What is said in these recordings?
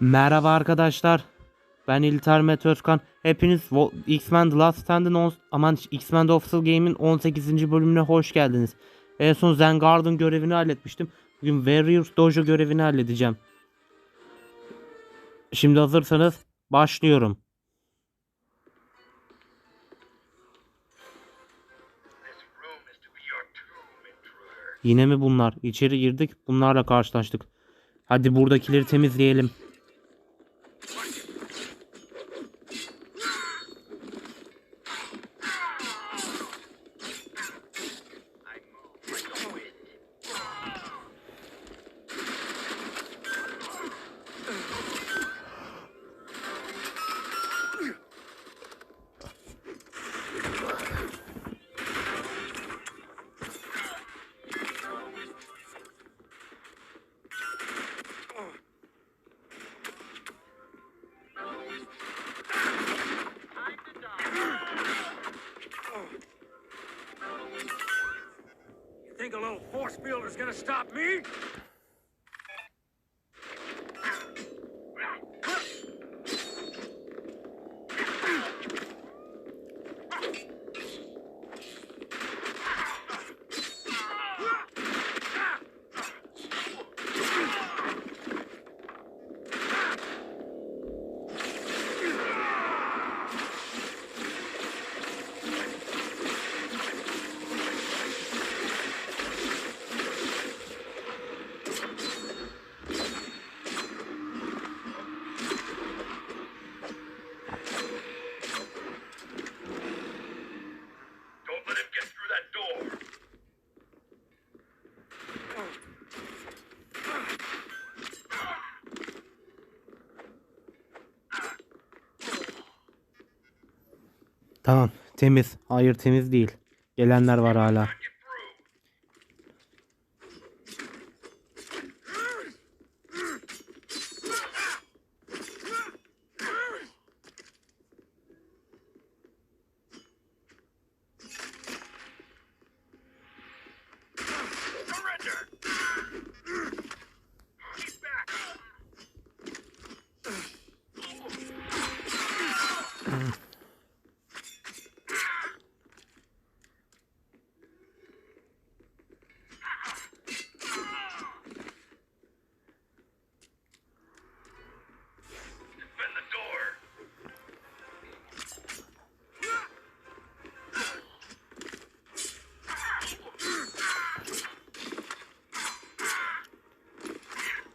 Merhaba arkadaşlar. Ben İlter Mete Özkan. Hepiniz X-Men The Last Stand'in on- aman X-Men The Official Game'in 18. bölümüne hoş geldiniz. En son Zengarden görevini halletmiştim. Bugün Warriors Dojo görevini halledeceğim. Şimdi hazırsanız başlıyorum. Yine mi bunlar? İçeri girdik. Bunlarla karşılaştık. Hadi buradakileri temizleyelim. Builder's gonna stop me? Tamam. Temiz. Hayır temiz değil. Gelenler var hala.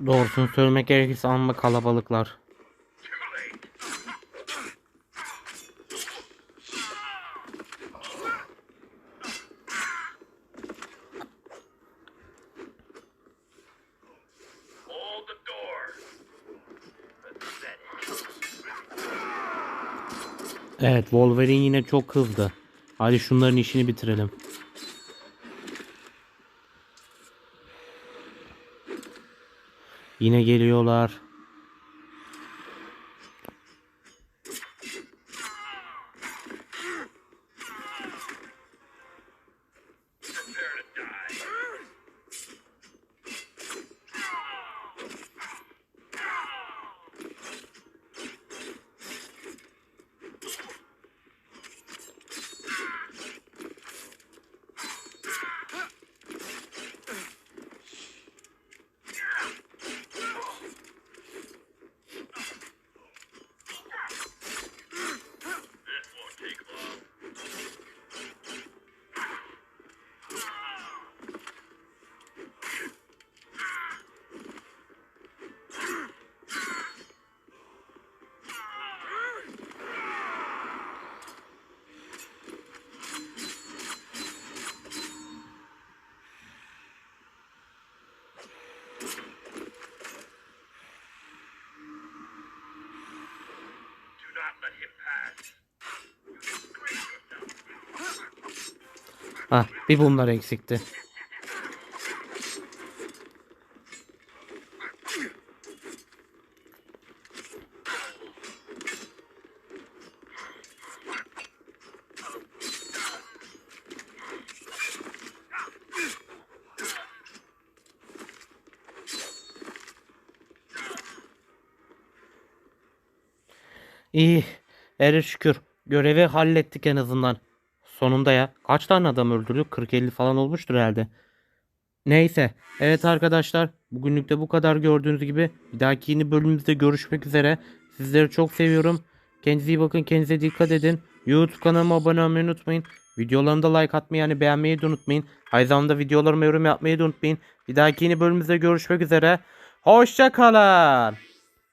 Doğrusunu söylemek gerekirse amma kalabalıklar. Evet Wolverine yine çok hızlı. Hadi şunların işini bitirelim. Yine geliyorlar. Ha bir bunlar eksikti. İyi. Eri şükür. Görevi hallettik en azından. Sonunda ya. Kaç tane adam öldürdük? 40-50 falan olmuştur herhalde. Neyse. Evet arkadaşlar. Bugünlük de bu kadar gördüğünüz gibi. Bir dahaki yeni bölümümüzde görüşmek üzere. Sizleri çok seviyorum. Kendinize iyi bakın. Kendinize dikkat edin. YouTube kanalıma abone olmayı unutmayın. Videolarımı da like atmayı yani beğenmeyi de unutmayın. Aynı zamanda videolarıma yorum yapmayı da unutmayın. Bir dahaki yeni bölümümüzde görüşmek üzere. Hoşçakalın.